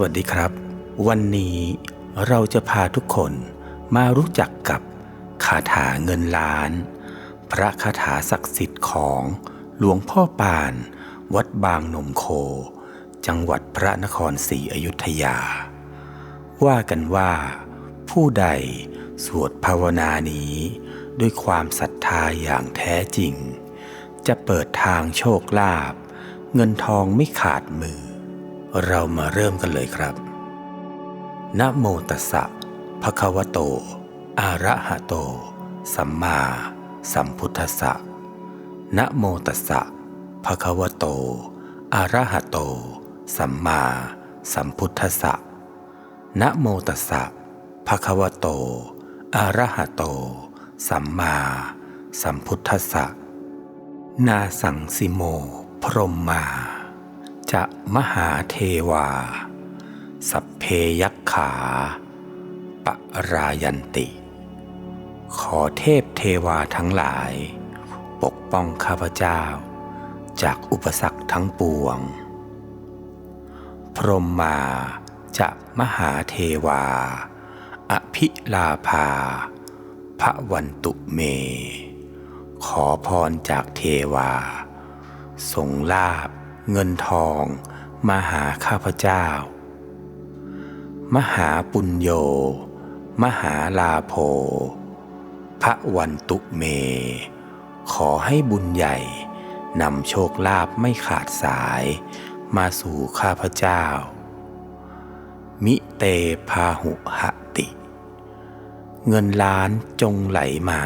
วัสดีครับ วันนี้เราจะพาทุกคนมารู้จักกับคาถาเงินล้าน พระคาถาศักดิ์สิทธิ์ของหลวงพ่อปาน วัดบางนมโค จังหวัดพระนครศรีอยุธยา ว่ากันว่า ผู้ใดสวดภาวนานี้ ด้วยความศรัทธาอย่างแท้จริง จะเปิดทางโชคลาภเงินทองไม่ขาดมือ เรามาเริ่มกันเลยครับนะโมตัสสะภะคะวะโต อะระหะโต สัมมาสัมพุทธัสสะนะโมตัสสะภะคะวะโต อะระหะโต สัมมาสัมพุทธัสสะนะโมตัสสะภะคะวะโต อะระหะโต สัมมาสัมพุทธัสสะนาสังสิโม พรหมมา จะมหาเทวา สัพเพยักขา ปรายันติ ขอเทพเทวาทั้งหลาย ปกป้องข้าพเจ้า จากอุปสรรคทั้งปวง พรหมมาจะมหาเทวา อภิลาภาพระวันตุเม ขอพรจากเทวาทรงลาบ เงินทองมาหาข้าพเจ้า มหาปุญโย มหาลาโภพระวันตุเม ขอให้บุญใหญ่นำโชคลาภไม่ขาดสายมาสู่ข้าพเจ้า มิเตพาหุหติ เงินล้านจงไหลมา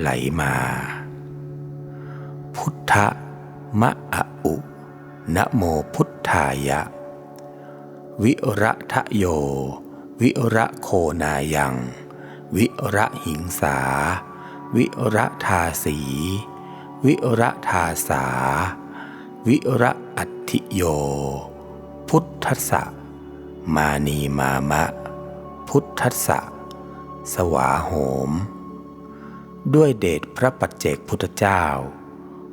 ไหลมา พุทธมะอะอุ นะโมพุทธายะ วิระทะโย วิระโคนายัง วิระหิงสา วิระทาสี วิระทาสา วิระอัติโย พุทธัสสะมานีมามะ พุทธัสสะสวาโหม ด้วยเดชพระปัจเจกพุทธเจ้า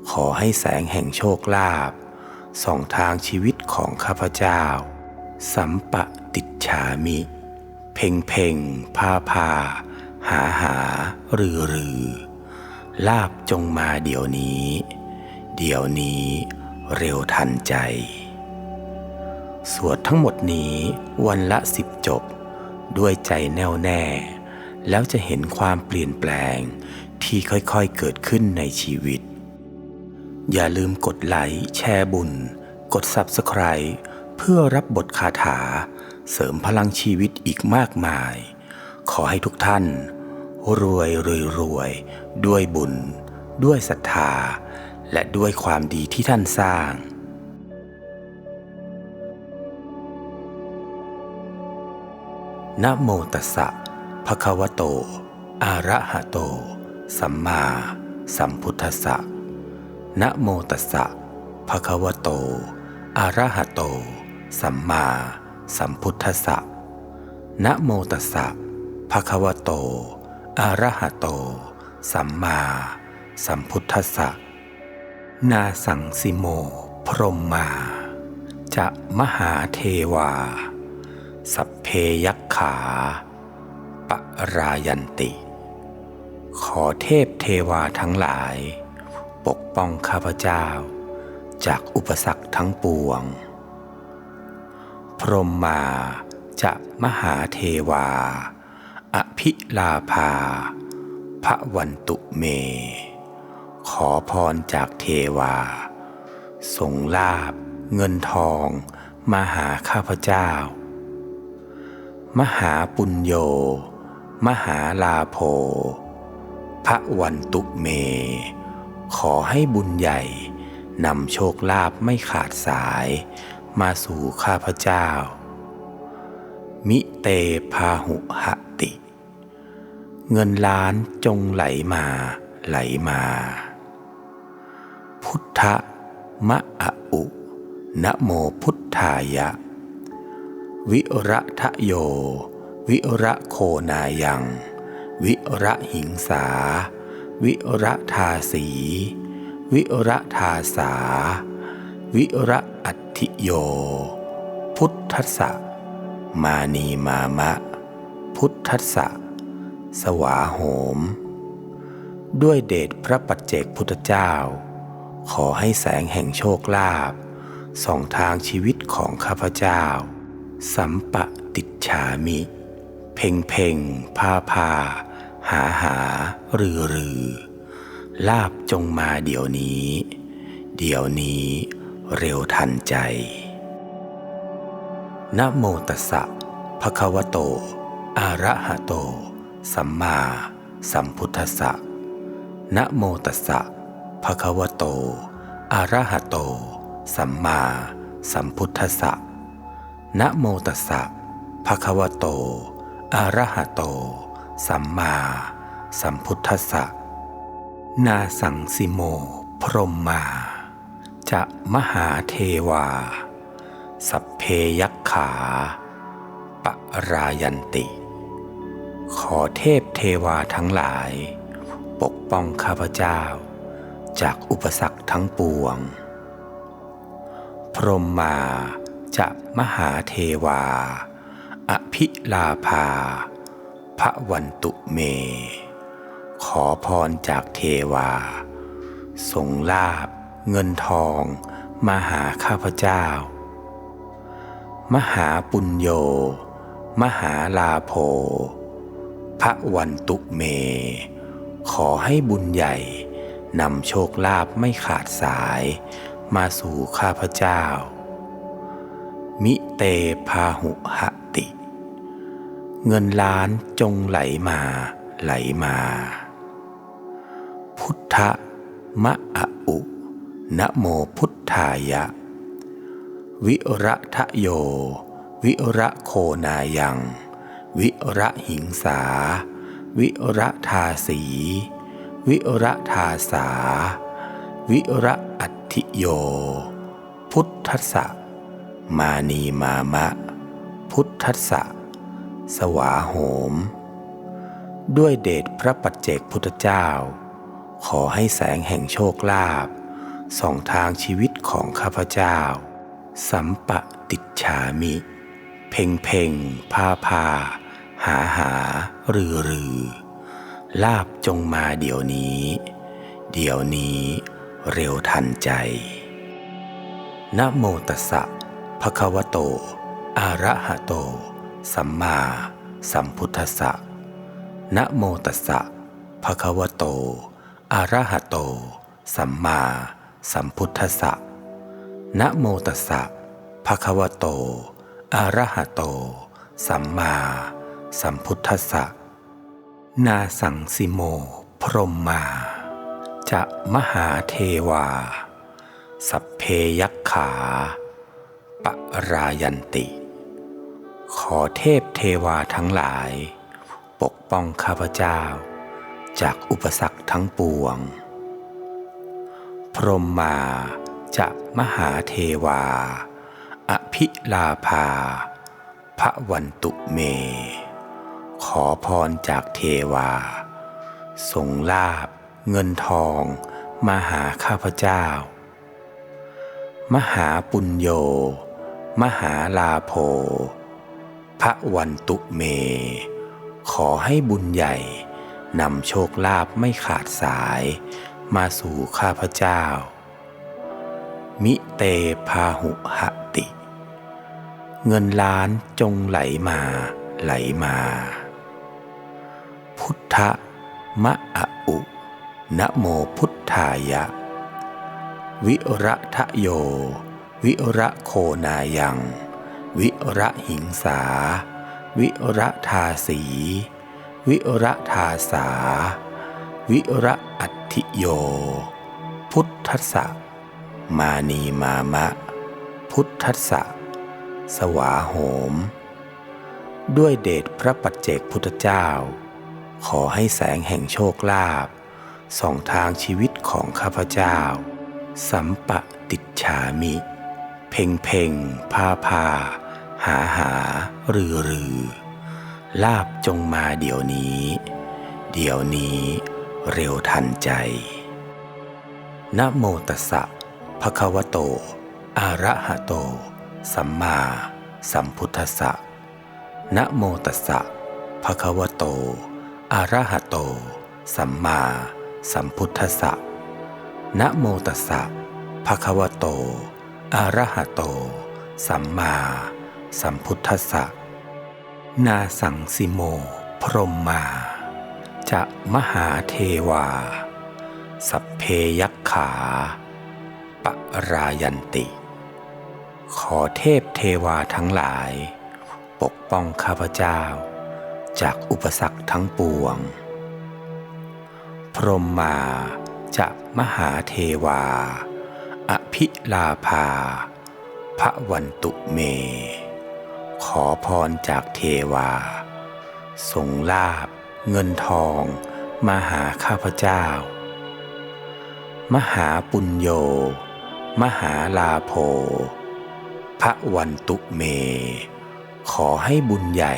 ขอให้แสงแห่งโชคลาภ ส่องทางชีวิตของข้าพเจ้า สัมปะติดฉามิ เพ่งเพ่งพาพา หาหารือ รือ ลาบจงมาเดี๋ยวนี้ เดี๋ยวนี้เร็วทันใจ สวดทั้งหมดนี้วันละสิบจบ ด้วยใจแน่วแน่ แล้วจะเห็นความเปลี่ยนแปลงที่ค่อยๆเกิดขึ้นในชีวิต อย่าลืมกดไลค์แชร์บุญ กด Subscribe เพื่อรับบทคาถา เสริมพลังชีวิตอีกมากมาย ขอให้ทุกท่าน รวยรวยรวย ด้วยบุญ ด้วยศรัทธา และด้วยความดีที่ท่านสร้างนะโมตัสสะภะคะวะโต อะระหะโต สัมมาสัมพุทธัสสะ นะโมตัสสะภะคะวะโต อะระหะโต สัมมาสัมพุทธัสสะนะโมตัสสะภะคะวะโต อะระหะโต สัมมาสัมพุทธัสสะนาสังสิโม พรหมมา จะมหาเทวา สัพเพยักขา ปรายันติ ขอเทพเทวาทั้งหลาย ปกป้องข้าพเจ้า จากอุปสรรคทั้งปวง พรหมมาจะมหาเทวา อภิลาภาพระวันตุเม ขอพรจากเทวาทรงลาบเงินทองมาหาข้าพเจ้า มหาปุญโย มหาลาโภพระวันตุเม ขอให้บุญใหญ่นำโชคลาภไม่ขาดสาย มาสู่ข้าพเจ้า มิเตพาหุหติ เงินล้านจงไหลมาไหลมา พุทธมะอะอุนะโมพุทธายะ วิระทะโย วิระโคนายัง วิระหิงสา วิระทาสี วิระทาสา วิระอัติโย พุทธัสสะมานีมามะ พุทธัสสะสวาโหม ด้วยเดชพระปัจเจกพุทธเจ้า ขอให้แสงแห่งโชคลาภส่องทางชีวิตของข้าพเจ้า สัมปะติดฉามิ เพ่งเพ่งพาพา หาหารือ รือ ลาบจงมาเดี๋ยวนี้ เดี๋ยวนี้เร็วทันใจ นะโมตัสสะภะคะวะโต อะระหะโต สัมมาสัมพุทธัสสะ นะโมตัสสะภะคะวะโต อะระหะโต สัมมาสัมพุทธัสสะ นะโมตัสสะภะคะวะโต อะระหะโต สัมมาสัมพุทธัสสะนาสังสิโม พรหมมา จะมหาเทวา สัพเพยักขา ปะรายันติ ขอเทพเทวาทั้งหลาย ปกป้องข้าพเจ้า จากอุปสรรคทั้งปวง พรหมมาจะมหาเทวา อภิลาภา พระวันตุเม ขอพรจากเทวาส่งลาบ เงินทองมาหาข้าพเจ้า มหาปุญโย มหาลาโภพระวันตุเม ขอให้บุญใหญ่นำโชคลาภไม่ขาดสายมาสู่ข้าพเจ้า มิเตพาหุหติ เงินล้านจงไหลมาไหลมา พุทธมะอะอุนะโมพุทธายะ วิระทะโย วิระโคนายัง วิระหิงสา วิระทาสี วิระทาสา วิระอัติโย พุทธัสสะมานีมามะ พุทธัสสะ สวาโหม ด้วยเดชพระปัจเจกพุทธเจ้า ขอให้แสงแห่งโชคลาภส่องทางชีวิตของข้าพเจ้า สัมปะติฉามิ เพ่งเพ่งพาพา หาหารือ รือ ลาบจงมาเดี๋ยวนี้ เดี๋ยวนี้เร็วทันใจ นะโมตัสสะภะคะวะโต อะระหะโต สัมมาสัมพุทธัสสะนะโมตัสสะภะคะวะโต อะระหะโต สัมมาสัมพุทธัสสะนะโมตัสสะภะคะวะโต อะระหะโต สัมมาสัมพุทธัสสะนาสังสิโม พรหมมา จะมหาเทวา สัพเพยักขา ปรายันติ ขอเทพเทวาทั้งหลาย ปกป้องข้าพเจ้า จากอุปสรรคทั้งปวง พรหมมาจะมหาเทวา อภิลาภาพระวันตุเม ขอพรจากเทวาส่งลาบเงินทองมาหาข้าพเจ้า มหาปุญโย มหาลาโภ พระวันตุเม ขอให้บุญใหญ่นำโชคลาภไม่ขาดสาย มาสู่ข้าพเจ้า มิเตพาหุหติ เงินล้านจงไหลมาไหลมา พุทธมะอะอุนะโมพุทธายะ วิระทะโย วิระโคนายัง วิระหิงสา วิระทาสี วิระทาสา วิระอัติโย พุทธัสสะมานีมามะ พุทธัสสะสวาโหม ด้วยเดชพระปัจเจกพุทธเจ้า ขอให้แสงแห่งโชคลาภส่องทางชีวิตของข้าพเจ้า สัมปะติดฉามิ เพ่งเพ่งพาพา หาหารือ รือ ลาบจงมาเดี๋ยวนี้ เดี๋ยวนี้เร็วทันใจ นะโมตัสสะภะคะวะโต อะระหะโต สัมมาสัมพุทธัสสะ นะโมตัสสะภะคะวะโต อะระหะโต สัมมาสัมพุทธัสสะ นะโมตัสสะภะคะวะโต อะระหะโต สัมมา สัมพุทธสะนาสังสิโม พรหมมา จะมหาเทวา สัพเพยักขา ปรายันติ ขอเทพเทวาทั้งหลาย ปกป้องข้าพเจ้า จากอุปสรรคทั้งปวง พรหมมาจะมหาเทวา อภิลาภาพระวันตุเม ขอพรจากเทวาทรงลาบ เงินทองมาหาข้าพเจ้า มหาปุญโย มหาลาโภพระวันตุเม ขอให้บุญใหญ่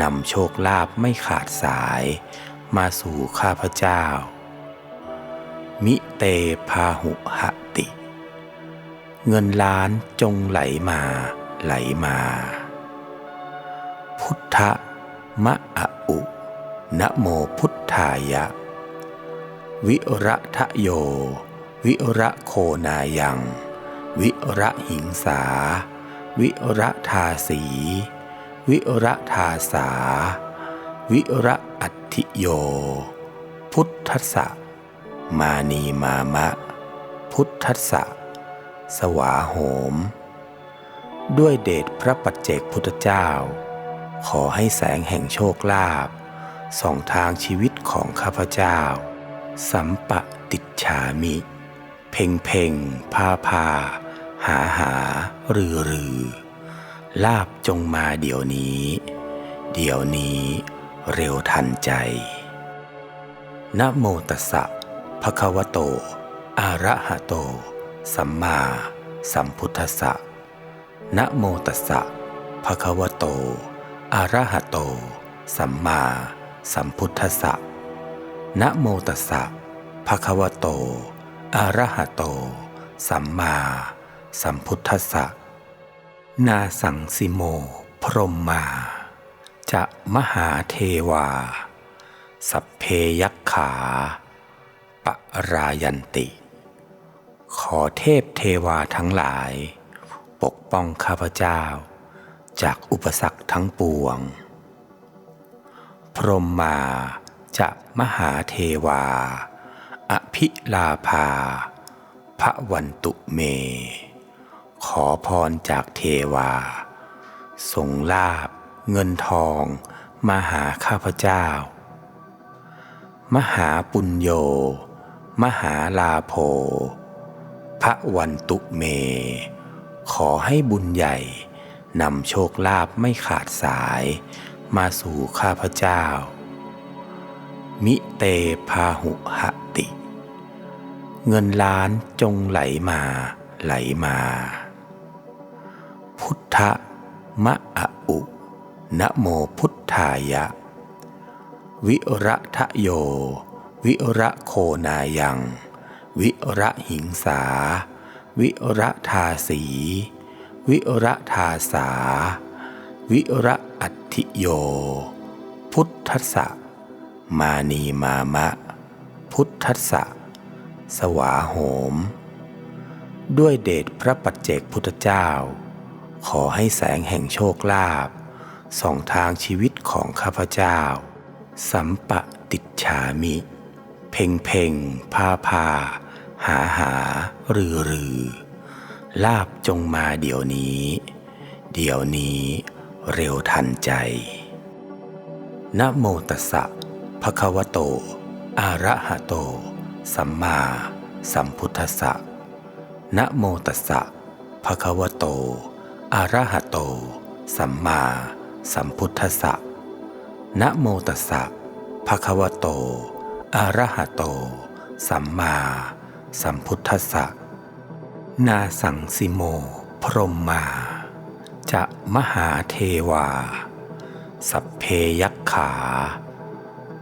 นำโชคลาภไม่ขาดสายมาสู่ข้าพเจ้า มิเตพาหุหติ เงินล้านจงไหลมาไหลมา พุทธมะอะอุนะโมพุทธายะ วิระทะโย วิระโคนายัง วิระหิงสา วิระทาสี วิระทาสา วิระอัติโย พุทธัสสะมานีมามะ พุทธัสสะสวาโหม ด้วยเดชพระปัจเจกพุทธเจ้า ขอให้แสงแห่งโชคลาภส่องทางชีวิตของข้าพเจ้า สัมปะติจฉามิ เพ่งเพ่งพาพา หาหารือ รือ ลาบจงมาเดี๋ยวนี้ เดี๋ยวนี้เร็วทันใจ นะโมตัสสะภะคะวะโต อะระหะโต สัมมาสัมพุทธัสสะนะโมตัสสะภะคะวะโต อะระหะโต สัมมาสัมพุทธัสสะนะโมตัสสะภะคะวะโตอะระหะโต สัมมาสัมพุทธัสสะนาสังสิโม พรหมมา จะมหาเทวา สัพเพยักขาปรายันติ ขอเทพเทวาทั้งหลาย ปกป้องข้าพเจ้า จากอุปสรรคทั้งปวง พรหมมาจะมหาเทวา อภิลาภาพระวันตุเม ขอพรจากเทวาทรงลาบ เงินทองมาหาข้าพเจ้า มหาปุญโย มหาลาโภพระวันตุเม ขอให้บุญใหญ่ นำโชคลาภไม่ขาดสายมาสู่ข้าพเจ้า มิเตพาหุหติ เงินล้านจงไหลมาไหลมา พุทธมะอะอุนะโมพุทธายะ วิระทะโย วิระโคนายัง วิระหิงสา วิระทาสี วิระทาสา วิระอัติโย พุทธัสสะมานีมามะ พุทธัสสะสวาโหม ด้วยเดชพระปัจเจกพุทธเจ้า ขอให้แสงแห่งโชคลาภส่องทางชีวิตของข้าพเจ้า สัมปะติฉามิ เพ่งเพ่งพาพาหาหา รือรือ ลาบจงมาเดี๋ยวนี้ เดี๋ยวนี้เร็วทันใจ นะโมตัสสะภะคะวะโต อะระหะโต สัมมาสัมพุทธัสสะ นะโมตัสสะภะคะวะโต อะระหะโต สัมมาสัมพุทธัสสะ นะโมตัสสะภะคะวะโต อะระหะโต สัมมาสัมพุทธัสสะ นาสังสิโม พรหมมา จะมหาเทวา สัพเพยักขา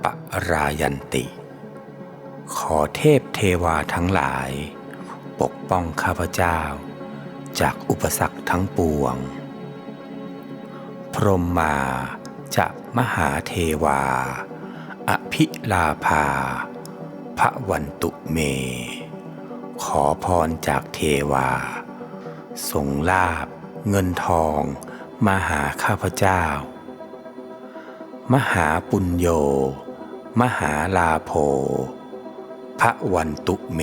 ปรายันติ ขอเทพเทวาทั้งหลาย ปกป้องข้าพเจ้า จากอุปสรรคทั้งปวง พรหมมาจะมหาเทวา อภิลาภาพระวันตุเม ขอพรจากเทวา ส่งลาบ เงินทอง มาหาข้าพเจ้า มหาปุญโย มหาลาโภพระวันตุเม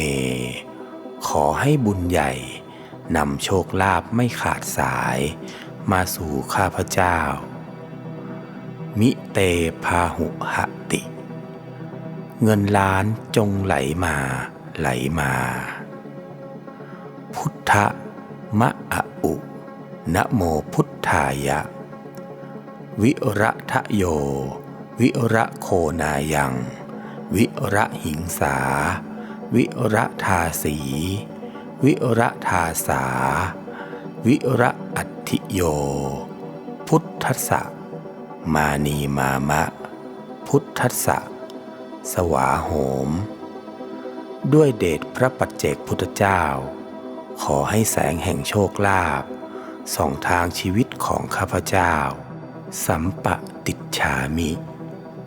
ขอให้บุญใหญ่นำโชคลาภไม่ขาดสาย มาสู่ข้าพเจ้า มิเตพาหุหติ เงินล้านจงไหลมาไหลมา พุทธมะอะอุนะโมพุทธายะ วิระทะโย วิระโคนายัง วิระหิงสา วิระทาสี วิระทาสา วิระอัติโย พุทธัสสะมานีมามะ พุทธัสสะสวาโหม ด้วยเดชพระปัจเจกพุทธเจ้า ขอให้แสงแห่งโชคลาภส่องทางชีวิตของข้าพเจ้า สัมปะติดฉามิ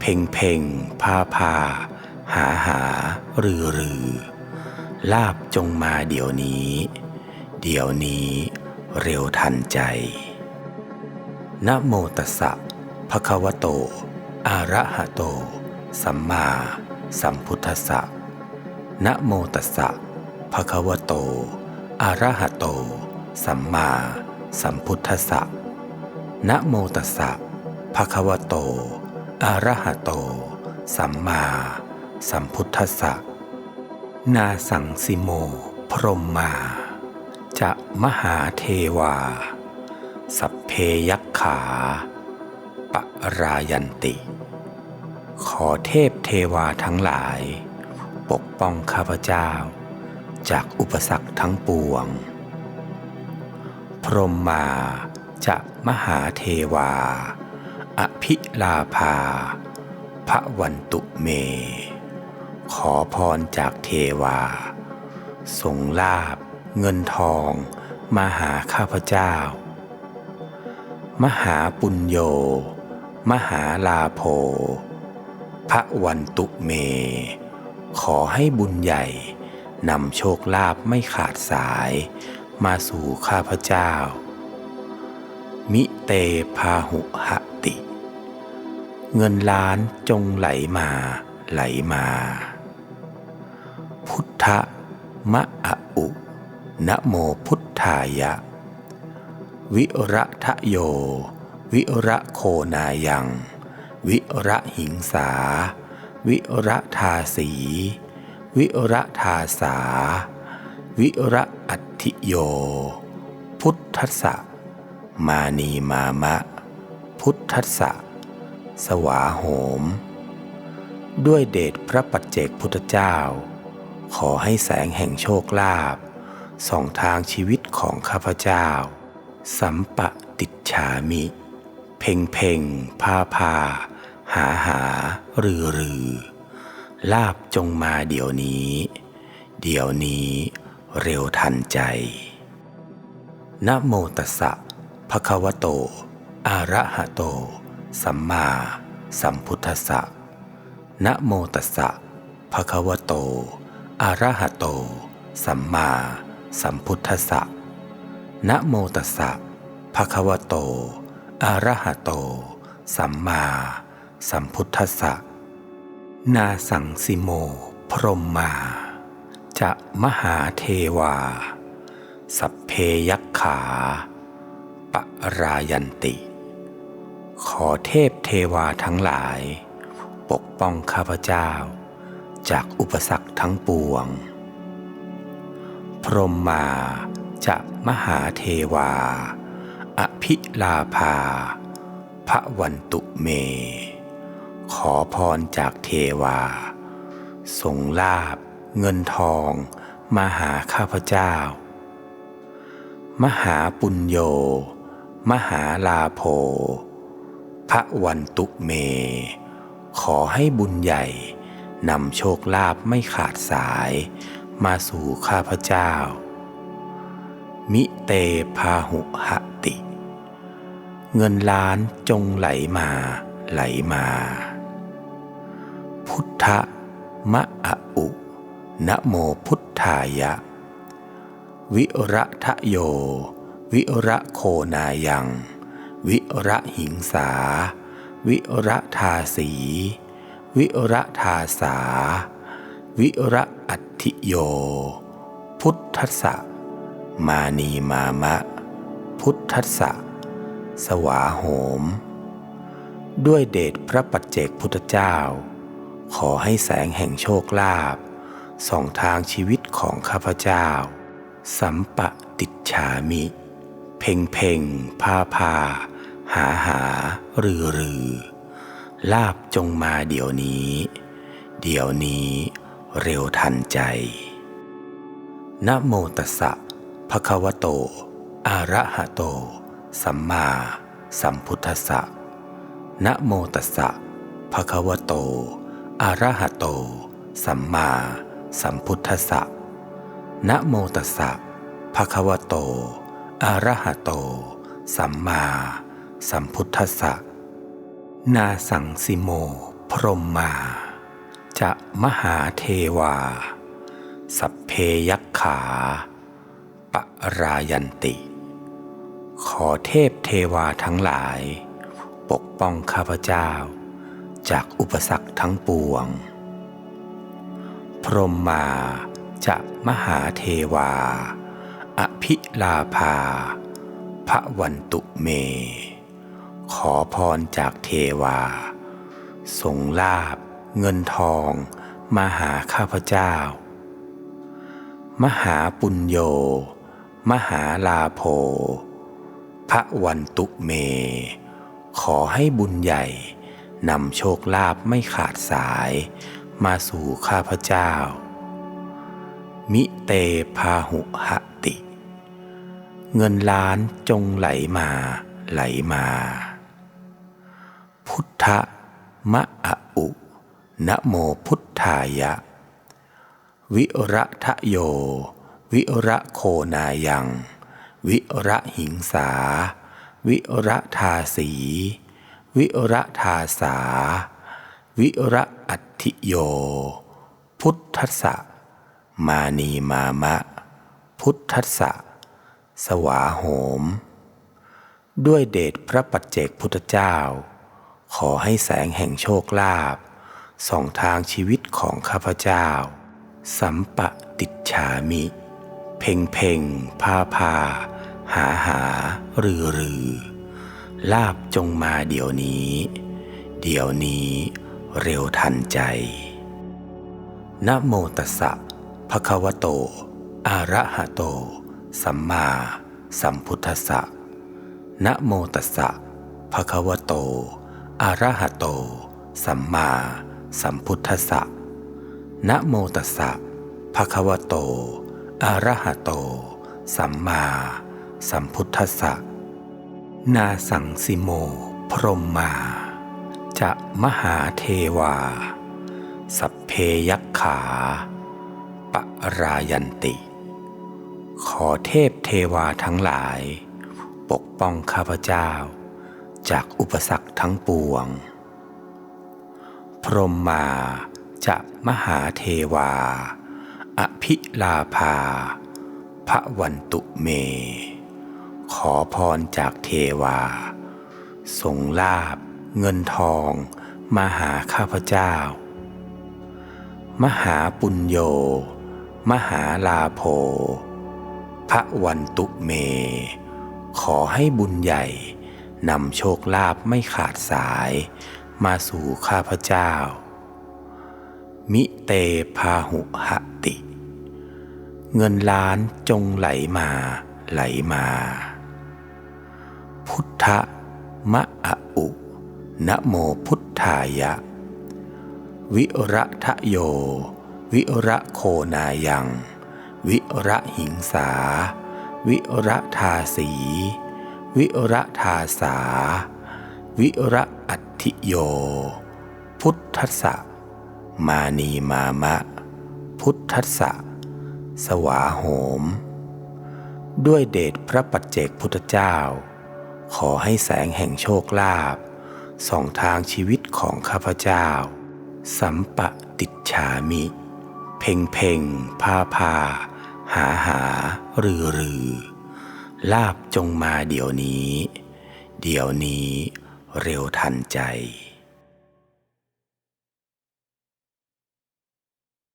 เพ่งเพ่งพาพาหาหารือ รือ ลาบจงมาเดี๋ยวนี้ เดี๋ยวนี้เร็วทันใจ นะโมตัสสะภะคะวะโต อะระหะโต สัมมาสัมพุทธัสสะนะโมตัสสะภะคะวะโต อะระหะโต สัมมาสัมพุทธัสสะนะโมตัสสะภะคะวะโตอะระหะโต สัมมาสัมพุทธัสสะนาสังสิโม พรหมมา จะมหาเทวา สัพเพยักขา ปะรายันติ ขอเทพเทวาทั้งหลาย ปกป้องข้าพเจ้า จากอุปสรรคทั้งปวง พรหมมาจะมหาเทวา อภิลาภาพระวันตุเม ขอพรจากเทวาส่งลาบ เงินทองมาหาข้าพเจ้า มหาปุญโย มหาลาโภพระวันตุเม ขอให้บุญใหญ่ นำโชคลาภไม่ขาดสาย มาสู่ข้าพเจ้า มิเตพาหุหติ เงินล้านจงไหลมาไหลมา พุทธมะอะอุนะโมพุทธายะ วิระทะโย วิระโคนายัง วิระหิงสา วิระทาสี วิระทาสา วิระอัติโย พุทธัสสะมานีมามะ พุทธัสสะสวาโหม ด้วยเดชพระปัจเจกพุทธเจ้า ขอให้แสงแห่งโชคลาภส่องทางชีวิตของข้าพเจ้า สัมปะติดฉามิ เพ่งเพ่งพาพาหาหา รือรือ ลาบจงมาเดี๋ยวนี้ เดี๋ยวนี้เร็วทันใจ นะโมตัสสะภะคะวะโต อะระหะโต สัมมาสัมพุทธัสสะ นะโมตัสสะภะคะวะโต อะระหะโต สัมมาสัมพุทธัสสะ นะโมตัสสะภะคะวะโต อะระหะโต สัมมาสัมพุทธัสสะ นาสังสิโม พรหมมา จะมหาเทวา สัพเพยักขา ปะรายันติ ขอเทพเทวาทั้งหลาย ปกป้องข้าพเจ้า จากอุปสรรคทั้งปวง พรหมมาจะมหาเทวา อภิลาภาพระวันตุเม ขอพรจากเทวา ส่งลาบ เงินทองมาหาข้าพเจ้า มหาปุญโย มหาลาโภพระวันตุเม ขอให้บุญใหญ่นำโชคลาภไม่ขาดสายมาสู่ข้าพเจ้า มิเตพาหุหติ เงินล้านจงไหลมาไหลมา พุทธมะอะอุนะโมพุทธายะ วิระทะโย วิระโคนายัง วิระหิงสา วิระทาสี วิระทาสา วิระอัติโย พุทธัสสะมานีมามะ พุทธัสสะสวาโหม ด้วยเดชพระปัจเจกพุทธเจ้า ขอให้แสงแห่งโชคลาภส่องทางชีวิตของข้าพเจ้า สัมปะติจฉามิ เพ่งเพ่งพาพาหาหารือ รือ ลาบจงมาเดี๋ยวนี้ เดี๋ยวนี้เร็วทันใจ นะโมตัสสะภะคะวะโต อะระหะโต สัมมาสัมพุทธัสสะนะโมตัสสะภะคะวะโต อะระหะโต สัมมาสัมพุทธัสสะนะโมตัสสะภะคะวะโตอะระหะโต สัมมาสัมพุทธัสสะนาสังสิโม พรหมมา จะมหาเทวา สัพเพยักขา ปะรายันติ ขอเทพเทวาทั้งหลาย ปกป้องข้าพเจ้า จากอุปสรรคทั้งปวง พรหมมาจะมหาเทวา อภิลาภาพระวันตุเม ขอพรจากเทวา สงลาบ เงินทองมาหาข้าพเจ้า มหาปุญโย มหาลาโภพระวันตุเม ขอให้บุญใหญ่ นำโชคลาภไม่ขาดสายมาสู่ข้าพเจ้า มิเตพาหุหติ เงินล้านจงไหลมาไหลมา พุทธมะอะอุนะโมพุทธายะ วิระทะโย วิระโคนายัง วิระหิงสา วิระทาสี วิระทาสา วิระอัติโย พุทธัสสะมานีมามะ พุทธัสสะสวาโหม ด้วยเดชพระปัจเจกพุทธเจ้า ขอให้แสงแห่งโชคลาภส่องทางชีวิตของข้าพเจ้า สัมปะติฉามิ เพ่งเพ่งพาพาหาหา รือรือ ลาบจงมาเดี๋ยวนี้ เดี๋ยวนี้เร็วทันใจ นะโมตัสสะภะคะวะโต อะระหะโต สัมมาสัมพุทธัสสะ นะโมตัสสะภะคะวะโต อะระหะโต สัมมาสัมพุทธัสสะ นะโมตัสสะภะคะวะโต อะระหะโต สัมมาสัมพุทธัสสะ นาสังสิโม พรหมมา จะมหาเทวา สัพเพยักขา ปะรายันติ ขอเทพเทวาทั้งหลาย ปกป้องข้าพเจ้า จากอุปสรรคทั้งปวง พรหมมาจะมหาเทวา อภิลาภาพระวันตุเม ขอพรจากเทวา ส่งลาบ เงินทองมาหาข้าพเจ้า มหาปุญโย มหาลาโภพระวันตุเม ขอให้บุญใหญ่นำโชคลาภไม่ขาดสายมาสู่ข้าพเจ้า มิเตพาหุหติ เงินล้านจงไหลมาไหลมา พุทธมะอะอุนะโมพุทธายะ วิระทะโย วิระโคนายัง วิระหิงสา วิระทาสี วิระทาสา วิระอัติโย พุทธัสสะมานีมามะ พุทธัสสะสวาโหม ด้วยเดชพระปัจเจกพุทธเจ้า ขอให้แสงแห่งโชคลาภส่องทางชีวิตของข้าพเจ้า สัมปะติดฉามิ เพ่งเพ่งพาพา หาหารือ รือ ลาบจงมาเดี๋ยวนี้ เดี๋ยวนี้เร็วทันใจ